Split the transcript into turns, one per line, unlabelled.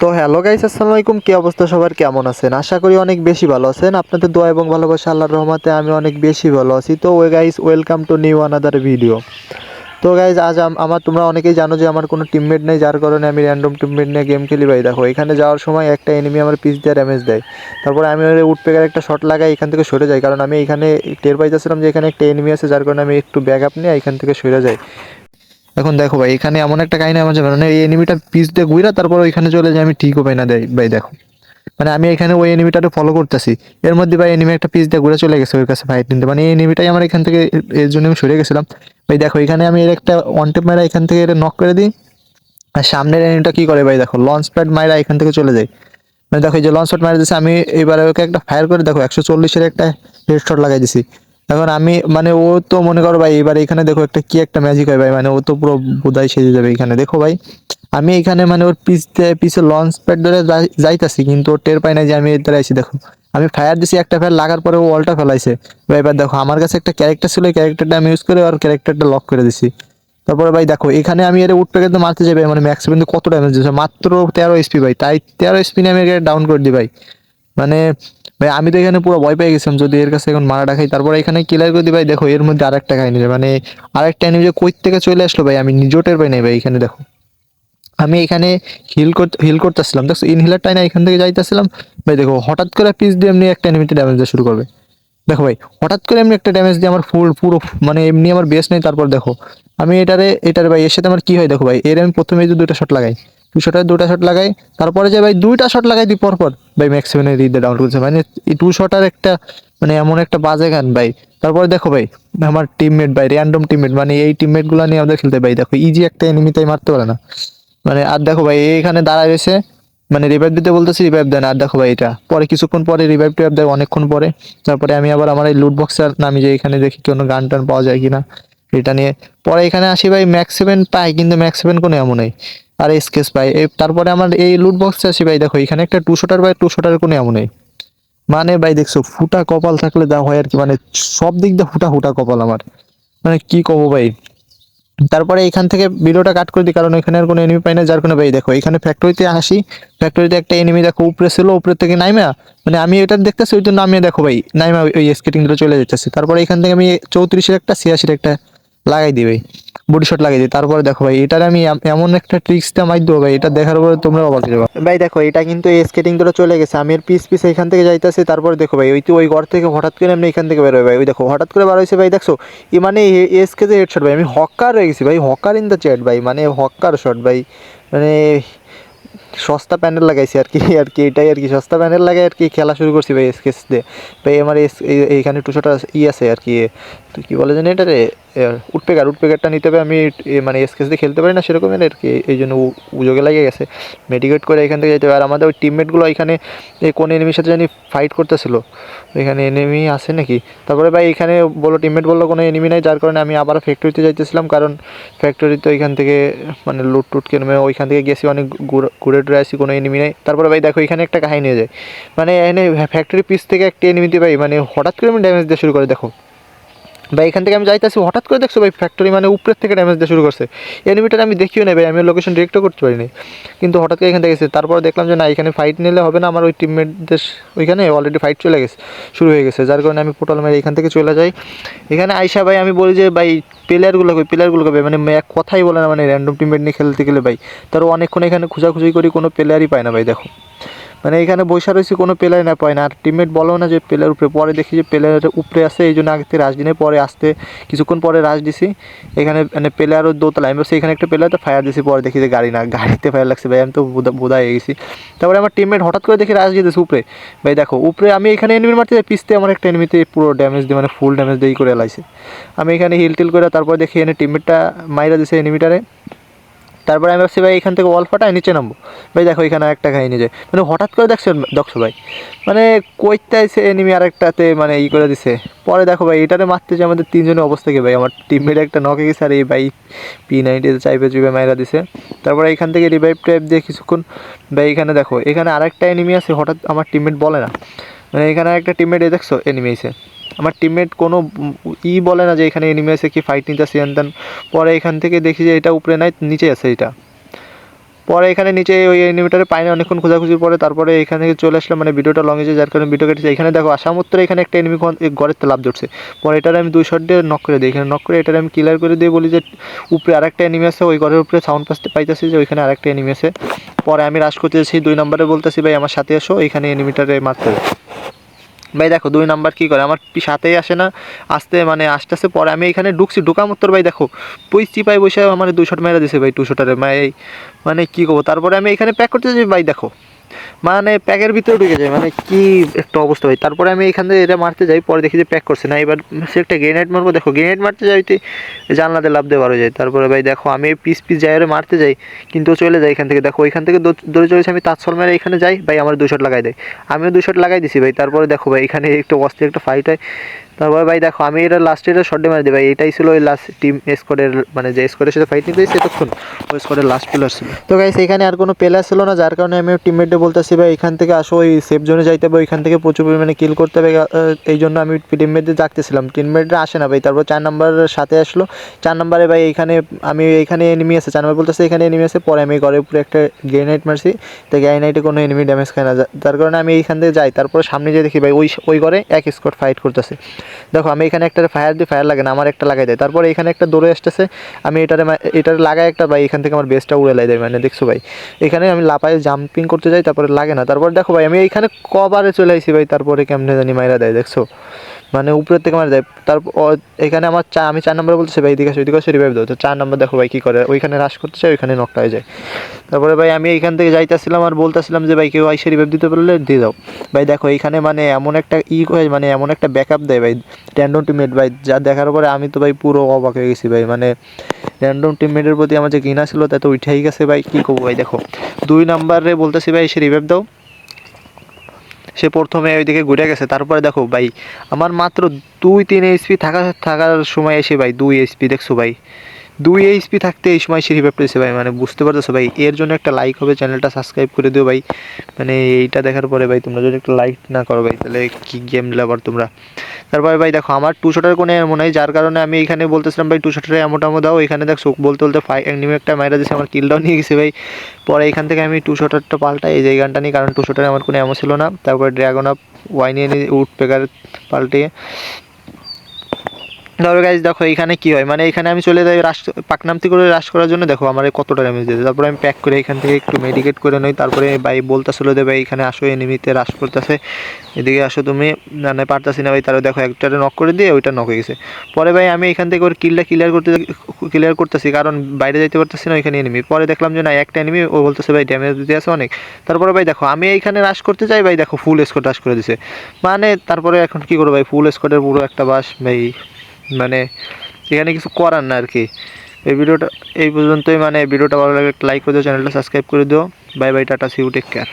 তো hello guys আসসালামু আলাইকুম। কি অবস্থা সবার? কেমন আছেন? আশা করি অনেক বেশি ভালো আছেন। আপনাদের দোয়া এবং ভালোবাসা আল্লাহর রহমতে আমি অনেক বেশি ভালো আছি। তো ওই guys welcome to new another video তো গাইজ আজ আম- আমার তোমরা অনেকেই জানো যে আমার কোনো টিমমেট নেই, যার কারণে আমি র্যান্ডম টিমমেট নিয়ে গেম খেলি ভাই। দেখো, এখানে যাওয়ার সময় একটা এনিমি আমার পিস দিয়ে ড্যামেজ দেয়। তারপরে আমি ওর উডপেকার একটা শট লাগাই, এখান থেকে সরে যাই। কারণ আমি এখানে টের পাইতেছিলাম যে এখানে একটা এনিমি আছে, যার কারণে আমি একটু ব্যাক আপ নিয়ে এখান থেকে সরে যাই। এখন দেখো ভাই, এখানে এমন একটা কাহিনী আমার মানে এই এনিমিটা পিস দিয়ে ঘুরা তারপর ওইখানে চলে যায়, আমি ঠিকও পাই না দেয় ভাই দেখো। মানে আমি এখানে ওই এনিমিটাকে ফলো করতেছি। এর মধ্যে ভাই এনিমি একটা পিস দিয়ে ঘুরে চলে গেছে ওর কাছে ফাইট নিতে। মানে এই এনিমিটাই আমার এখান থেকে এর জন্য আমি সরে গেছিলাম। ভাই দেখো, এখানে আমি এর একটা ওয়ান টেপ মারা এখান থেকে এটা নক করে দিই। আর সামনের এনিমিটা কি করে ভাই দেখো লঞ্চ প্যাড মারা এখান থেকে চলে যায়। মানে দেখো এই যে লঞ্চ প্যাড মারা দিচ্ছে আমি এবারে ওকে একটা ফায়ার করে, দেখো, একশো চল্লিশের একটা হেড শট লাগাই দিছি। এখন আমি মানে ও তো মনে করো ভাই, এবার এখানে দেখো একটা কি একটা ম্যাজিক হয় ভাই মানে ও তো পুরো বোধাই সেজে যাবে এখানে। দেখো ভাই, আমি এখানে মানে ওর পিস পিছে লঞ্চ প্যাড ধরে যাই- যাইতাছি, কিন্তু ও টের পাই না যে আমি এর দ্বারা দেখো, আমি ফায়ার দিছি একটা ফায়ার লাগার পরে ও অলটা ফেলাইছে। ভাই এবার দেখো, আমার কাছে একটা ক্যারেক্টার ছিল ক্যারেক্টারটা আমি ইউজ করে আর ক্যারেক্টারটা লক করে দিছি। তারপরে ভাই দেখো, এখানে আমি এর উঠ প্যাকেট মারতে যাবে মানে ম্যাক্স কিন্তু কত ড্যামেজ দিয়েছে? মাত্র তেরো এসপি ভাই, তাই তেরো এসপি নিয়ে আমি ডাউন করে দিই ভাই। মানে ভাই, আমি তো এখানে পুরো ভয় পেয়ে গেছিলাম, যদি এর কাছে এখন মারাটা খাই। তারপরে এখানে ক্লিয়ার করে দিই ভাই, দেখো, এর মধ্যে আরেকটা খাইনি মানে আরেকটা এনিমি যে কই থেকে চলে আসলো ভাই, আমি নিজেও টের পাই নাই ভাই, এখানে দেখো। আমি এখানে হিল করতে হিল করতেছিলাম। দেখো ইনহেলারটাই না, এখান থেকে যাইতেছিলাম। ভাই, দেখো, হঠাৎ করে পিস দিয়ে এমনি একটা এনিমিতে ড্যামেজ দেওয়া শুরু করবে। দেখো ভাই, হঠাৎ করে এমনি একটা ড্যামেজ দিয়ে আমার ফুল পুরো মানে এমনি আমার বেস নেই, তারপর দেখো। আমি এটারে এটারে ভাই, এর সাথে আমার কি হয়, দেখো ভাই, এর আমি প্রথমে যে দুটো শট লাগাই শটের দুটা শট লাগাই। তারপরে যে ভাই দুইটা শট লাগাই দিই পরপর। ভাই ম্যাক্স সেভেনের রিদে ডাউন করছে। মানে এই টু শটার একটা মানে এমন একটা বাজে গান ভাই। তারপরে দেখো ভাই, আমার টিমমেট ভাই র্যান্ডম টিমমেট মানে এই টিমমেটগুলো নিয়ে আমাদের খেলতে ভাই, দেখো ইজি একটা এনিমি তাই মারতে পারে না। মানে আর দেখো ভাই এখানে দাঁড়ায় রয়েছে মানে রিভাইভ দিতে বলতেছি রিভাইভ দেন আর দেখো ভাই, এটা পরে কিছুক্ষণ পরে রিভাইভ টিভাইভ দেয়, অনেকক্ষণ পরে। তারপরে আমি আবার আমার এই লুট বক্সের নামি যে এখানে দেখি কোনো গান টান পাওয়া যায় কিনা। এটা নিয়ে পরে এখানে আসি ভাই ম্যাক্স সেভেন পাই, কিন্তু ম্যাক্স সেভেন কোনো এমন নেই। আর স্কেচ পাই তারপরে আমার এই লুট বক্সে আসি ভাই, দেখো এখানে একটা টু শটার ভাই টু শটার কোনো এমন নেই। মানে ভাই দেখছ, ফুটা কপাল থাকলে যা হয় আর কি মানে সব দিক দিয়ে ফুটা ফুটা কপাল আমার। মানে কি কব ভাই? তারপরে এখান থেকে ভিডিওটা কাট করে দিই, কারণ এখানে আর কোনো এনিমি পাই না, যার কোনো ভাই দেখো, এখানে ফ্যাক্টরিতে আসি ফ্যাক্টরিতে একটা এনিমি দেখো, উপরে ছিল, উপরে থেকে নাইমা। মানে আমি এটা দেখতেছি, ওই জন্য আমি দেখো ভাই, নাইমা ওই স্কেটিং চলে যাচ্ছি তারপরে এখান থেকে আমি চৌত্রিশের একটা, ছিয়াশির একটা লাগাই দিই ভাই। বডি শট লাগাই দিই। তারপরে দেখো ভাই, এটার আমি এমন একটা ট্রিক্সটা মাই দেবো ভাই, এটা দেখার পরে তোমরা অবাক হয়ে যাবে। ভাই দেখো, এটা কিন্তু এই স্কেটিং ধরে চলে গেছে। আমি এর পিস পিস এখান থেকে যাইতেছি, তারপরে দেখো ভাই, ওই তো ওই ঘর থেকে হঠাৎ করে আমি এখান থেকে বেরোয় ভাই। ওই দেখো, হঠাৎ করে বার হয়েছে ভাই, দেখছ? ই মানে এসকে যে হেডশট ভাই। আমি হকার হয়ে গেছি ভাই, হকার ইন দ্য চ্যাট ভাই মানে হকার শট ভাই। মানে সস্তা প্যানেল লাগাইছি আর কি আর কি, এটাই আর কি। সস্তা প্যানেল লাগাই আর কি, খেলা শুরু করছি ভাই স্কেচ দিয়ে। ভাই, আমার এস- এই- এইখানে টুশোটা ই আছে আর কি কি বলে জানি এটা রে উঠপেকার উঠপেকারটা নিতে হবে। আমি মানে স্কেচ দিয়ে খেলতে পারি না সেরকম আর কি এই জন্য উযোগে লাগে গেছে। মেডিকেট করে এখান থেকে যেতে হবে। আর আমাদের ওই টিমমেটগুলো এখানে কোন এনিমির সাথে জানি ফাইট করতেছিল? এখানে এনিমি আছে নাকি? তারপরে ভাই, এখানে বলো টিমমেট বলল কোনো এনিমি নাই, যার কারণে আমি আবার ফ্যাক্টরিতে যাইতেছিলাম। কারণ ফ্যাক্টরিতে ওইখান থেকে মানে লুট টুট কিনে ওইখান থেকে গেছি, অনেক ঘুরে টুরে আসি কোনো এনিমি নেই। তারপরে ভাই, দেখো, এখানে একটা কাহিনী হয়ে যায়। মানে এখানে ফ্যাক্টরি পিস থেকে একটা এনিমিতে ভাই মানে হঠাৎ করে আমি ড্যামেজ দিয়ে শুরু করে, দেখো। ভাই, এখান থেকে আমি যাইতেছি, হঠাৎ করে দেখছ ভাই ফ্যাক্টরি মানে উপরের থেকে ড্যামেজ দেওয়া শুরু করছে। এনিমিটার আমি দেখিও না ভাই, আমি লোকেশন ডিরেক্টও করতে পারিনি। কিন্তু হঠাৎ করে এখান থেকে গেছে, তারপর দেখলাম যে না, এখানে ফাইট নিলে হবে না, আমার ওই টিমমেটদের ওইখানে অলরেডি ফাইট চলে গেছে, শুরু হয়ে গেছে। যার কারণে আমি পোটাল মেরে এখান থেকে চলে যাই। এখানে আইসা ভাই, আমি বলি যে ভাই প্লেয়ারগুলো কই প্লেয়ারগুলো কই মানে এক কথাই বলে না মানে র্যান্ডম টিমমেট নিয়ে খেলতে গেলে ভাই তারও অনেকক্ষণ এখানে খোঁজাখুঁজি করি, কোনো প্লেয়ারই পায় না ভাই, দেখো। মানে এখানে বসে রয়েছে কোনো প্লেয়ার না, পায় না। আর টিমমেট বলো না যে প্লেয়ার উপরে, পরে দেখি যে প্লেয়ারের উপরে আসে এই জন্য আগে রাজ দিনে পরে আসতে, কিছুক্ষণ পরে রাজ দিছি। এখানে মানে প্লেয়ারও দোতলা, আমি বলছি এখানে একটা প্লেয়ার তো ফায়ার দিছি, পরে দেখি যে গাড়ি না, গাড়িতে ফায়ার লাগছে, ভাই, আমি তো বোধা হয়ে গেছি। তারপরে আমার টিমমেট হঠাৎ করে দেখি রাজ দিতেছে উপরে। ভাই, দেখো, উপরে আমি এখানে এনিমি মারতে যাই পিসতে আমার একটা এনিমিতে পুরো ড্যামেজ দিয়ে মানে ফুল ড্যামেজ দিয়ে করে লাইছে। আমি এখানে হিল টিল করে তারপর দেখি এনে টিমমেটটা মাইরা দিছে এনিমিটারে তারপরে আমি ভাবছি, ভাই, এখান থেকে ওয়াল ফাটায় নিচে নামবো। ভাই, দেখো, এখানে একটা খাইনি যায় মানে হঠাৎ করে দেখছ দেখছ ভাই মানে কইতে সে এনিমি আরেকটাতে মানে ই করে দিছে। পরে দেখো ভাই এটাতে মারতে যে আমাদের তিনজনের অবস্থা কি ভাই? আমার টিমমেট একটা নকে গেছে, আর এই ভাই পি নাইনটিতে চাইপে চুপে মাইরা দিছে। তারপরে এখান থেকে রিভাইভ টাইপ দিয়ে কিছুক্ষণ, ভাই, এখানে দেখো, এখানে আরেকটা এনিমি আছে, হঠাৎ আমার টিমমেট বলে না। মানে এখানে একটা টিমমেট এ দেখছ এনিমি এসে আমার টিমমেট কোনো ই বলে না যে এখানে এনিমি আছে কি ফাইট নিতে আসি দেন পরে এখান থেকে দেখি যে এটা উপরে নাই, নিচে আছে এটা। পরে এখানে নিচে ওই এনিমিটারে পাইনি, অনেকক্ষণ খোঁজাখুঁজির পরে তারপরে এখানে থেকে চলে আসলাম মানে ভিডিওটা লং হয়েছে যার কারণে ভিডিও কেটেছে। এখানে দেখো আসা মাত্র এখানে একটা এনিমি ঘরের লাভ ধরছে। পরে এটারে আমি দুই শট দিয়ে নক করে দিই। এখানে নক করে এটারে আমি ক্লিয়ার করে দিয়ে বলি যে, উপরে আরেকটা এনিমি আছে, ওই ঘরের উপরে সাউন্ড পাসতে পাইতেছি যে ওইখানে আরেকটা এনিমি আছে। পরে আমি রাশ করতে যাচ্ছি দুই নম্বরে বলতেছি, ভাই, আমার সাথে এসো, এখানে এনিমিটারে মারতে ভাই দেখো, দুই নাম্বার কি করে? আমার সাথেই আসে না, আসতে মানে আস্তে আস্তে পরে আমি এখানে ঢুকছি ঢুকা উত্তর ভাই দেখো, পুই চিপাই বসে আমার দুশো মেরা দিছে ভাই টুশোটারে মানে এই মানে কী করব? তারপরে আমি এখানে প্যাক করতে যাই ভাই দেখো। মানে প্যাকের ভিতরে ঢুকে যায় মানে কি একটা অবস্থা হয় তারপরে আমি এখান থেকে এটা মারতে যাই, পরে দেখি যে প্যাক করছে না। এবার সে একটা গ্রেনেড মারবো, দেখো গ্রেনেড মারতে যাইতে জানলাতে লাভ দিয়ে বারো যায়। তারপরে ভাই দেখো, আমি পিস পিস যাই মারতে যাই, কিন্তু চলে যাই এখান থেকে। দেখো এখান থেকে দৌড়ে চলেছে, আমি তাৎসল মেরে এখানে যাই, ভাই, আমার দুই শট লাগাই দেয়। আমিও দুই শট লাগাই দিছি ভাই। তারপরে দেখো ভাই, এখানে একটু অস্থির একটা ফাইট হয়। তারপরে ভাই দেখো, আমি এটা লাস্টে এটা শর্টে মারি ভাই। এটাই ছিল ওই লাস্ট টিম স্কোয়াডের মানে যে স্কোয়াডের সাথে ফাইট নিতে তখন ওই স্কোয়াডের লাস্ট প্লেয়ার ছিল। তো ভাই এখানে আর কোনো প্লেয়ার ছিল না, যার কারণে আমি টিমমেটে বলতেছি, ভাই, এখান থেকে আসো, ওই সেফ জোনে যাইতে হবে, ওইখান থেকে প্রচুর পরিমাণে কিল করতে হবে এই জন্য আমি টিমমেটদের ডাকতেছিলাম। টিমমেটরা আসে না ভাই, তারপর চার নাম্বারের সাথে আসলো। চার নাম্বারে ভাই, এখানে আমি, এখানে এনিমি আছে। চার নাম্বার বলতেছে, এখানে এনিমি আছে, পরে আমি ঘরের উপরে একটা গ্রেনাইট মারছি, তো গ্রেনাইটে কোনো এনিমি ড্যামেজ খায় না। যার কারণে আমি এইখান থেকে যাই, তারপর সামনে যেয়ে দেখি ভাই, ওই ওই ঘরে এক স্কোয়াড ফাইট করতেছে। দেখো, আমি এখানে একটা ফায়ার দিয়ে ফায়ার লাগে না, আমার একটা লাগাই দেয়। তারপরে এখানে একটা দৌড়ে আসতেছে, আমি এটারে এটারে লাগাই একটা, ভাই, এখান থেকে আমার বেসটা উড়ে লাই দেয় মানে দেখছ ভাই? এখানে আমি লাপাই জাম্পিং করতে যাই, তারপরে লাগে না। তারপর দেখো ভাই, আমি এইখানে কবারে চলে আসি ভাই, তারপরে কেমনে জানি মাইরা দেয়, দেখছ? মানে উপরের থেকে মারা দেয়। তারপর এখানে আমার চা আমি চার নম্বরে বলতেছি ভাই, এদিকে আসো এদিকে আসো রিভাইভ তো চার নম্বর দেখো ভাই কী করে, ওইখানে রাশ করতে চাই ওইখানে নকটা হয়ে যায়। তারপরে ভাই, আমি এইখান থেকে যাইতেছিলাম আর বলতেছিলাম যে ভাই, কেউ আইসে রিভাইভ দিতে পারলে দিয়ে দাও। ভাই, দেখো এইখানে মানে এমন একটা ই মানে এমন একটা ব্যাকআপ দেয় ভাই র্যান্ডম টিমমেট ভাই। যা দেখার পরে আমি তো ভাই পুরো অবাক হয়ে গেছি ভাই। মানে র্যান্ডম টিমমেটের প্রতি আমার যে ঘৃণা ছিল, তা তো উঠেই গেছে ভাই। কী করব ভাই, দেখো। দুই নাম্বারে বলতেছি ভাই, সে রিভাইভ দাও। সে প্রথমে ওইদিকে ঘুরে গেছে। তারপরে দেখো ভাই, আমার মাত্র দুই, তিন এইচপি থাকা, থাকার সময় এসে ভাই, দুই এইচপি দেখছ ভাই। দুই এইচপি থাকতে এই সময় সে রিভাইভ পেয়েছে ভাই মানে বুঝতে পারতেছো ভাই। এর জন্য একটা লাইক হবে চ্যানেলটা সাবস্ক্রাইব করে দিও ভাই। মানে এইটা দেখার পরে ভাই, তোমরা যদি একটা লাইক না করো ভাই, তাহলে কী গেম লাভার তোমরা? তারপরে ভাই দেখো, আমার টু শটার কোনো এমন নাই, যার কারণে আমি এখানে বলতেছিলাম ভাই টু শটারে এমন টামো দাও। এখানে দেখছ, বলতে বলতে ফাই এনিমি একটা মাইরা দিয়েছে আমার কিলটাও নিয়ে গেছে ভাই। পরে এখান থেকে আমি টু শটারটা পাল্টাই, এই গানটা নিই, কারণ টু শটারে আমার কোনো এমন ছিল না। তারপরে ড্রাগন আপ ওয়াইন এনে উড পেকার পাল্টিয়ে ধরো গাইজ দেখো এখানে কি হয়? মানে এখানে আমি চলে যাই রাশ পাকনামতি করে রাশ করার জন্য। দেখো আমার কতটা ড্যামেজ দিয়েছে। তারপরে আমি প্যাক করে এখান থেকে একটু মেডিকেট করে নিই। তারপরে ভাই বলতেছিল যে, ভাই, এখানে আসো, এনিমিতে রাশ করতেছে। এদিকে আসো তুমি। মানে পারতাছি না ভাই। তারপরে দেখো একটারে নক করে দিয়ে ওইটা নক হয়ে গেছে। পরে ভাই আমি এখান থেকে ওর কিলটা ক্লিয়ার করতে ক্লিয়ার করতেছি। কারণ বাইরে যাইতে পারতেছি না ওইখানে এনিমি পরে দেখলাম যে, না, একটা এনিমি ও বলতেছে, ভাই ড্যামেজ দিতে আছে অনেক। তারপরে ভাই দেখো, আমি এইখানে রাশ করতে চাই, ভাই, দেখো ফুল স্কোর রাশ করে দিছে। মানে তারপরে এখন কি করব ভাই? ফুল স্কোরের পুরো একটা বাস, ভাই মানে এখানে কিছু করার না আর কি এই ভিডিওটা, এই পর্যন্তই মানে ভিডিওটা ভালো লাগে লাইক করে দিও, চ্যানেলটা সাবস্ক্রাইব করে দিও। Bye bye tata see you take care